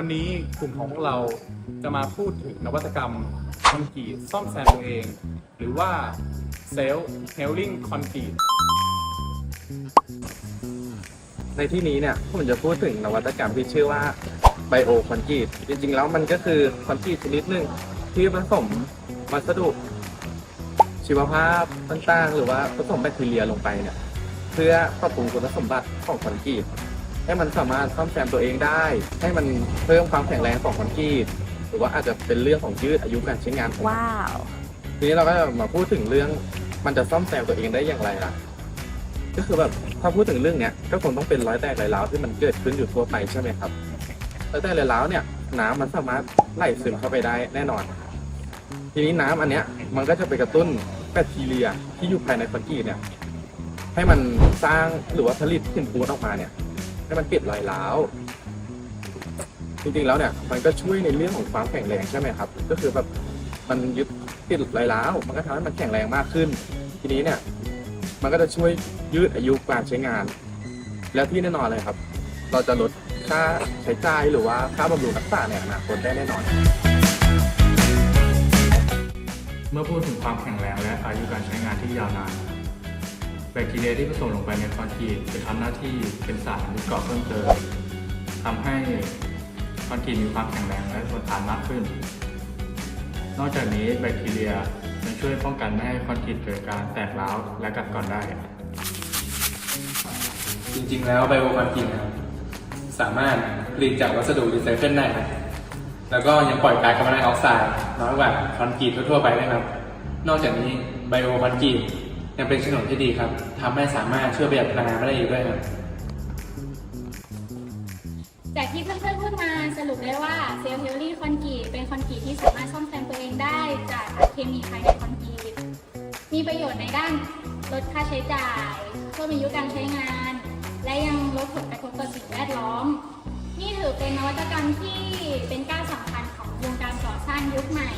วันนี้กลุ่มของพวกเราจะมาพูดถึงนวัตกรรมคอนกรีตซ่อมแซมตัวเอง หรือว่าเซลล์เฮลลิ่งคอนกรีตในที่นี้เนี่ยผมจะพูดถึงนวัตกรรมที่ชื่อว่าไบโอคอนกรีตจริงๆ แล้วมันก็คือคอนกรีตชนิดหนึ่งที่ผสมวัสดุชีวภาพต่างๆหรือว่าผสมแบคทีเรียลงไปเนี่ยเพื่อปรับปรุงคุณสมบัติของคอนกรีต ให้มันสามารถซ่อมแซมตัวเองได้ ให้มันเพิ่มความแข็งแรงของคอนกรีตหรือว่าอาจจะเป็นเรื่องของยืดอายุการใช้งานของมันว้าว ทีนี้เราก็มาพูดถึงเรื่องมันจะซ่อมแซมตัวเองได้อย่างไรล่ะ ก็คือแบบถ้าพูดถึงเรื่องเนี้ยก็คงต้องเป็นร้อยแตกรอยร้าวที่มันเกิดขึ้นอยู่ทั่วไปใช่ไหมครับร้อยแตกรอยร้าวเนี่ยน้ำมันสามารถไหลซึมเข้าไปได้แน่นอน ทีนี้น้ำอันเนี้ยมันก็จะไปกระตุ้นแบคทีเรียที่อยู่ภายในคอนกรีตเนี่ยให้มันสร้างหรือว่าผลิตหินปูนออกมาเนี่ย ให้มันปิดรอยร้าวจริงๆแล้วเนี่ยมันก็ช่วยในเรื่องของความแข็งแรงใช่ไหมครับ ก็คือแบบมันยึดติดรอยร้าวมันก็ทำให้มันแข็งแรงมากขึ้น ทีนี้เนี่ยมันก็จะช่วยยืดอายุการใช้งาน แล้วที่แน่นอนเลยครับ เราจะลดค่าใช้จ่ายหรือว่าค่าบำรุงรักษาในอนาคตได้แน่นอน เมื่อพูดถึงความแข็งแรงและอายุการใช้งานที่ยาวนาน แบคทีเรียที่ผสมลงไปในคอนกรีตจะทำหน้าที่เป็นสารยึดเกาะเพิ่มเติมทำให้คอนกรีตมีความแข็งแรงและทนทานมากขึ้น นอกจากนี้แบคทีเรียยังช่วยป้องกันไม่ให้คอนกรีตเกิดการแตกร้าวและกัดกร่อนได้ จริงๆ แล้วไบโอคอนกรีตสามารถผลิตจากวัสดุรีไซเคิลได้ครับแล้วก็ยังปล่อยก๊าซคาร์บอนไดออกไซด์น้อยกว่าคอนกรีตทั่วๆไปด้ครับ นอกจากนี้ไบโอคอนกรีต ยังเป็นฉนวนที่ดีครับทำให้สามารถช่วยประหยัดพลังงานได้อีกด้วยครับ จากที่เพื่อนๆพูดมาสรุปได้ว่าเซลล์เฮลลี่คอนกรีตเป็นคอนกรีตที่สามารถซ่อมแซมตัวเองได้จากสารเคมีภายในคอนกรีตมีประโยชน์ในด้านลดค่าใช้จ่ายเพิ่มอายุการใช้งาน และยังลดผลกระทบต่อสิ่งแวดล้อม นี่ถือเป็นนวัตกรรมที่เป็นก้าวสำคัญของวงการก่อสร้างยุคใหม่